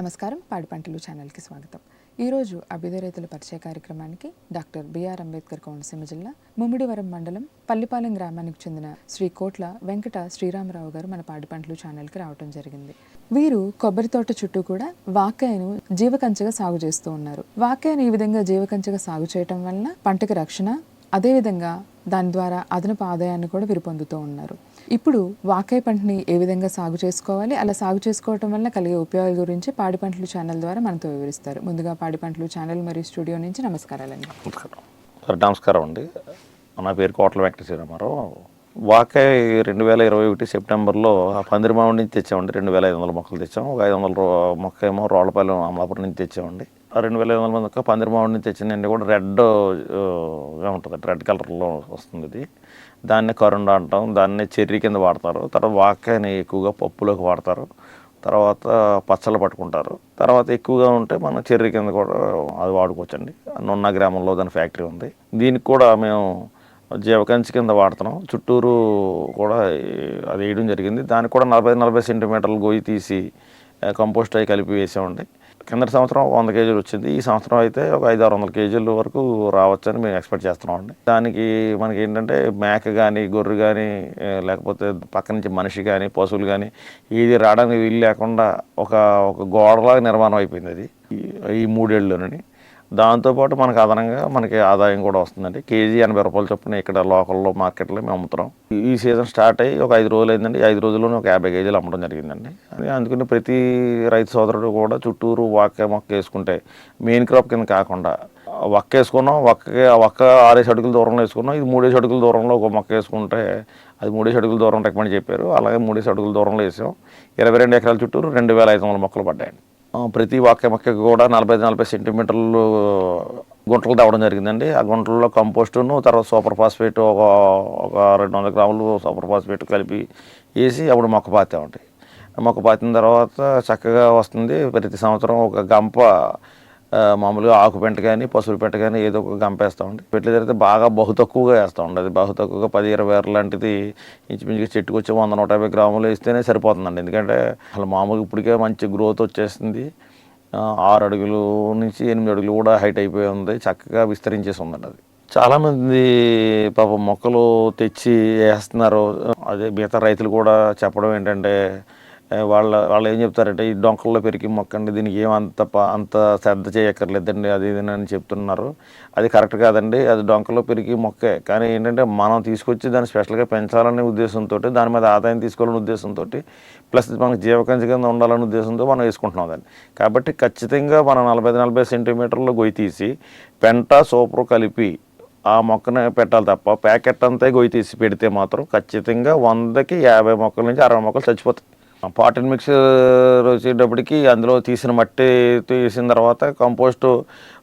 నమస్కారం. పాడి పంటలు ఛానల్కి స్వాగతం. ఈరోజు అభ్యుద రైతుల పరిచయ కార్యక్రమానికి డాక్టర్ బిఆర్ అంబేద్కర్ కోనసీమ జిల్లా ముమ్మిడివరం మండలం పల్లిపాలెం గ్రామానికి చెందిన శ్రీ కోట్ల వెంకట శ్రీరామరావు గారు మన పాడి పంటలు ఛానల్కి రావడం జరిగింది. వీరు కొబ్బరి తోట చుట్టూ కూడా వాకాయను జీవకంచగా సాగు చేస్తూ ఉన్నారు. వాకాయను ఈ విధంగా జీవకంచగా సాగు చేయటం వలన పంటకి రక్షణ అదేవిధంగా దాని ద్వారా అదనపు ఆదాయాన్ని కూడా వీరు పొందుతూ ఉన్నారు. ఇప్పుడు వాకాయ పంటని ఏ విధంగా సాగు చేసుకోవాలి? అలా సాగు చేసుకోవటం వల్ల కలిగే ఉపయోగాల గురించి పాడి పంటలు ఛానల్ ద్వారా మనతో వివరిస్తారు. ముందుగా పాడి పంటలు ఛానల్ మరియు స్టూడియో నుంచి నమస్కారాలండి. నమస్కారం. నమస్కారం అండి. నా పేరు కోట్ల వెంకట శ్రీరామారావు. వాకాయ రెండు వేల ఇరవై ఒకటి సెప్టెంబర్లో ఆ నుంచి తెచ్చామండి. రెండు వేల ఐదు వందల మొక్కలు తెచ్చాం. ఒక ఐదు వందల రూ- మొక్క ఏమో రోళ్ళపాలెం అమలాపురం నుంచి తెచ్చామండి. రెండు వేల ఐదు వందల మొక్క పందిరిమావుడి నుంచి తెచ్చిందండి కూడా రెడ్ ఉంటుంది. రెడ్ కలర్లో వస్తుంది ఇది దాన్నే కరుండ అంటాం. దాన్ని చెర్రీ కింద వాడతారు. తర్వాత వాకాయని ఎక్కువగా పప్పులోకి వాడతారు. తర్వాత పచ్చళ్ళు పట్టుకుంటారు. తర్వాత ఎక్కువగా ఉంటే మనం చెర్రీ కింద కూడా అది వాడుకోవచ్చండి. నున్న గ్రామంలో దాని ఫ్యాక్టరీ ఉంది. దీనికి కూడా మేము జీవకంచి కింద వాడుతున్నాం. చుట్టూరు కూడా అది వేయడం జరిగింది. దానికి కూడా నలభై నలభై సెంటీమీటర్లు గొయ్యి తీసి కంపోస్ట్ అవి కలిపి వేసామండి. కిందటి సంవత్సరం వంద కేజీలు వచ్చింది. ఈ సంవత్సరం అయితే ఒక ఐదు ఆరు వందల కేజీల వరకు రావచ్చని మేము ఎక్స్పెక్ట్ చేస్తున్నామండి దానికి మనకి ఏంటంటే మేక కానీ గొర్రె కానీ లేకపోతే పక్క నుంచి మనిషి కానీ పశువులు కానీ ఇది రావడానికి వీలు లేకుండా ఒక ఒక గోడలాగా నిర్మాణం అయిపోయింది అది. ఈ- మూడేళ్ళలోనని దాంతోపాటు మనకు అదనంగా మనకి ఆదాయం కూడా వస్తుందండి. కేజీ ఎనభై రూపాయలు చొప్పున ఇక్కడ లోకల్లో మార్కెట్లో మేము అమ్ముతున్నాం. ఈ సీజన్ స్టార్ట్ అయ్యి ఒక ఐదు రోజులు అయిందండి ఐదు రోజుల్లోనే ఒక యాభై కేజీలు అమ్మడం జరిగిందండి. అది అందుకని ప్రతి రైతు సోదరుడు కూడా చుట్టూరు వాక్క మొక్క వేసుకుంటే మెయిన్ క్రాప్ కింద కాకుండా ఒక్క వేసుకున్నాం. వక్కకి ఒక్క ఆరేసి అడుగుల దూరంలో వేసుకున్నాం. ఇది మూడేసి అడుగుల దూరంలో ఒక మొక్క వేసుకుంటే అది మూడేసి అడుగుల దూరం రికమెండ్ చెప్పారు. అలాగే మూడేసి అడుగుల దూరంలో వేసాం. ఇరవై రెండు ఎకరాల చుట్టూరు రెండు వేల ఐదు వందల మొక్కలు పడ్డాయండి. ప్రతి వాక్య మొక్కకి కూడా నలభై నలభై సెంటీమీటర్లు గుంటలు తవ్వడం జరిగిందండి. ఆ గుంటల్లో కంపోస్టును తర్వాత సూపర్ ఫాస్ఫేట్ ఒక ఒక రెండు వందల గ్రాములు సూపర్ ఫాస్ఫేట్ కలిపి వేసి అప్పుడు మొక్క పాతామండి. మొక్క పాతిన తర్వాత చక్కగా వస్తుంది. ప్రతి సంవత్సరం ఒక గంప మామూలుగా ఆకు పెంట కానీ పశువుల పెంట కానీ ఏదో ఒక గంపేస్తూ వేస్తామండి పెట్టి జరిగితే బాగా బహు తక్కువగా వేస్తూ ఉండేది బహు తక్కువగా పది ఇరవై ఆరు లాంటిది ఇంచుమించుగా చెట్టుకు వచ్చి వంద నూట యాభై గ్రాములు వేస్తేనే సరిపోతుందండి. ఎందుకంటే అసలు మామూలుగా ఇప్పటికే మంచి గ్రోత్ వచ్చేసింది. ఆరు అడుగులు నుంచి ఎనిమిది అడుగులు కూడా హైట్ అయిపోయి ఉంది. చక్కగా విస్తరించేసి ఉందండి అది. చాలామంది పాపం మొక్కలు తెచ్చి వేస్తున్నారు. అదే మిగతా రైతులు కూడా చెప్పడం ఏంటంటే వాళ్ళ వాళ్ళు ఏం చెప్తారంటే ఈ డొంకల్లో పెరిగి మొక్క అండి దీనికి ఏమంత అంత శ్రద్ధ చేయక్కర్లేదండి అది ఇది అని చెప్తున్నారు. అది కరెక్ట్ కాదండి అది డొంకలో పెరిగి మొక్కే. కానీ ఏంటంటే మనం తీసుకొచ్చి దాన్ని స్పెషల్గా పెంచాలనే ఉద్దేశంతో దాని మీద ఆదాయం తీసుకోవాలనే ఉద్దేశంతో ప్లస్ మనకు జీవకంచి కింద ఉండాలనే ఉద్దేశంతో మనం వేసుకుంటున్నాం దాన్ని. కాబట్టి ఖచ్చితంగా మనం నలభై నలభై సెంటీమీటర్లు గొయ్యి తీసి పెంట సూపర్ కలిపి ఆ మొక్కని పెట్టాలి తప్ప ప్యాకెట్ అంతా గొయ్యి తీసి పెడితే మాత్రం ఖచ్చితంగా వందకి యాభై మొక్కల నుంచి అరవై మొక్కలు చచ్చిపోతాయి. పాటిన్ మిక్సర్ వచ్చేటప్పటికి అందులో తీసిన మట్టి తీసిన తర్వాత కంపోస్ట్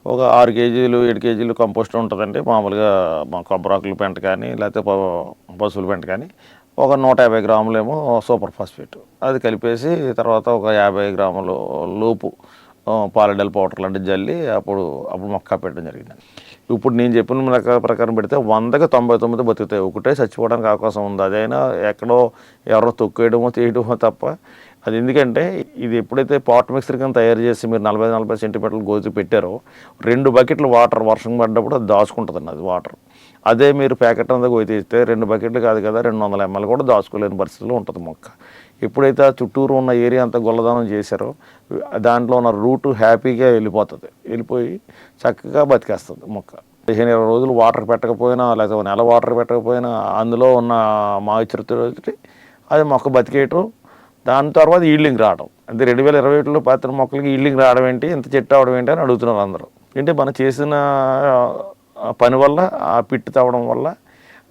ఒక ఆరు కేజీలు ఏడు కేజీలు కంపోస్ట్ ఉంటుందండి. మామూలుగా మా కొబ్బరాకుల పెంట కానీ లేకపోతే ప- పశువుల పెంట కానీ ఒక నూట యాభై గ్రాములేమో సూపర్ ఫాస్ఫేట్. అది కలిపేసి తర్వాత ఒక యాభై గ్రాములు లోపు పాలడల్ పౌడర్ లాంటివి జల్లి అప్పుడు అప్పుడు మొక్క పెట్టడం జరిగింది ఇప్పుడు నేను చెప్పిన ప్రకా- ప్రకారం పెడితే వందకి తొంభై తొమ్మిది బతుకుతాయి. ఒకటే చచ్చిపోవడానికి అవకాశం ఉంది. అదైనా ఎక్కడో ఎవరో తొక్కేయడమో తీయడమో తప్ప అది ఎందుకంటే ఇది ఎప్పుడైతే పాట్ మిక్సర్ కింద తయారు చేసి మీరు నలభై నలభై సెంటీమీటర్లు గోజు పెట్టారో రెండు బకెట్లు వాటర్ వర్షం పడ్డప్పుడు అది దాచుకుంటుంది అది వాటర్. అదే మీరు ప్యాకెట్ అంతా పోయి తీస్తే రెండు బకెట్లు కాదు కదా రెండు వందల ఎంఎల్ కూడా దాచుకోలేని పరిస్థితిలో ఉంటుంది మొక్క. ఎప్పుడైతే ఆ చుట్టూరు ఉన్న ఏరియా అంతా గొల్లదానం చేశారో దాంట్లో ఉన్న రూట్ హ్యాపీగా వెళ్ళిపోతుంది. వెళ్ళిపోయి చక్కగా బతికేస్తుంది మొక్క. పదిహేను ఇరవై రోజులు వాటర్ పెట్టకపోయినా లేకపోతే నెల వాటర్ పెట్టకపోయినా అందులో ఉన్న మాయిశ్చర్ అది మొక్క బతికేయటం దాని తర్వాత ఈల్డింగ్ రావడం అంటే రెండు వేల ఇరవై ఒకటిలో పాత్ర మొక్కలకి ఈల్డింగ్ రావడం ఏంటి ఇంత చెట్టు అవడం ఏంటి అని అడుగుతున్నారు అందరూ. అంటే మనం చేసిన పని వల్ల ఆ పిట్టు తవ్వడం వల్ల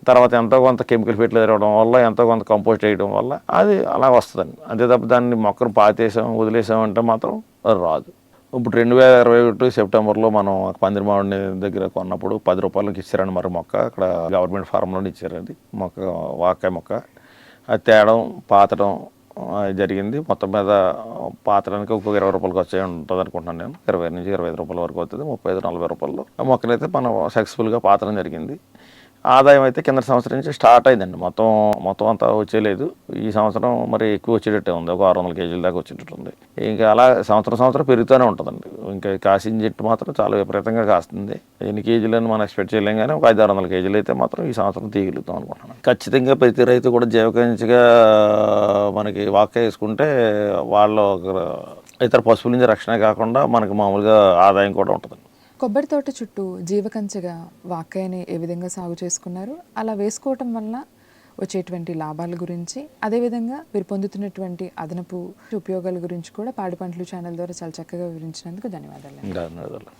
తర్వాత ఎంతో కొంత కెమికల్ ఫెర్టిలైజర్ తిరగడం వల్ల ఎంతో కొంత కంపోస్ట్ వేయడం వల్ల అది అలా వస్తుందండి. అంతే తప్ప దాన్ని మొక్కను పాతేసాం వదిలేసాం అంటే మాత్రం అది రాదు. ఇప్పుడు రెండు వేల ఇరవై ఒకటి సెప్టెంబర్లో మనం పందిరిమావిడి దగ్గర కొన్నప్పుడు పది రూపాయలకి ఇచ్చారండి మరి మొక్క. అక్కడ గవర్నమెంట్ ఫారంలోనే ఇచ్చారండి. మొక్క వాకాయ మొక్క. అది తేడం పాతడం జరిగింది. మొత్తం మీద పాతడానికి ఒక ఇరవై రూపాయలకి వచ్చే ఉంటుంది అనుకుంటున్నాను నేను. ఇరవై నుంచి ఇరవై ఐదు రూపాయల వరకు అవుతుంది ముప్పై ఐదు నలభై రూపాయలు ఆ మొక్కలైతే మనం సక్సెస్ఫుల్గా పాతడం జరిగింది. ఆదాయం అయితే కింద సంవత్సరం నుంచి స్టార్ట్ అయిందండి. మొత్తం మొత్తం అంతా వచ్చేలేదు. ఈ సంవత్సరం మరి ఎక్కువ వచ్చేటట్టే ఉంది. ఒక ఆరు వందల కేజీల దాకా వచ్చేటట్టు ఉంది. ఇంకా అలా సంవత్సరం సంవత్సరం పెరుగుతూనే ఉంటుందండి. ఇంకా కాసిన చెట్టు మాత్రం చాలా విపరీతంగా కాస్తుంది. ఎన్ని కేజీలను మనం ఎక్స్పెక్ట్ చేయలేం కానీ ఒక ఐదు ఆరు వందల కేజీలు అయితే మాత్రం ఈ సంవత్సరం తీయగలుగుతాం అనుకుంటున్నాను. ఖచ్చితంగా ప్రతి రైతు కూడా జీవకంచిగా మనకి వాక్ వేసుకుంటే వాళ్ళ ఒక ఇతర పశువుల నుంచి రక్షణ కాకుండా మనకి మామూలుగా ఆదాయం కూడా ఉంటుంది కొబ్బరి తోట చుట్టూ జీవకంచెగా వాకాయని ఏ విధంగా సాగు చేసుకున్నారు అలా వేసుకోవటం వల్ల వచ్చేటువంటి లాభాల గురించి అదేవిధంగా మీరు పొందుతున్నటువంటి అదనపు ఉపయోగాల గురించి కూడా పాడి పంటలు ఛానల్ ద్వారా చాలా చక్కగా వివరించినందుకు ధన్యవాదాలు. ధన్యవాదాలు.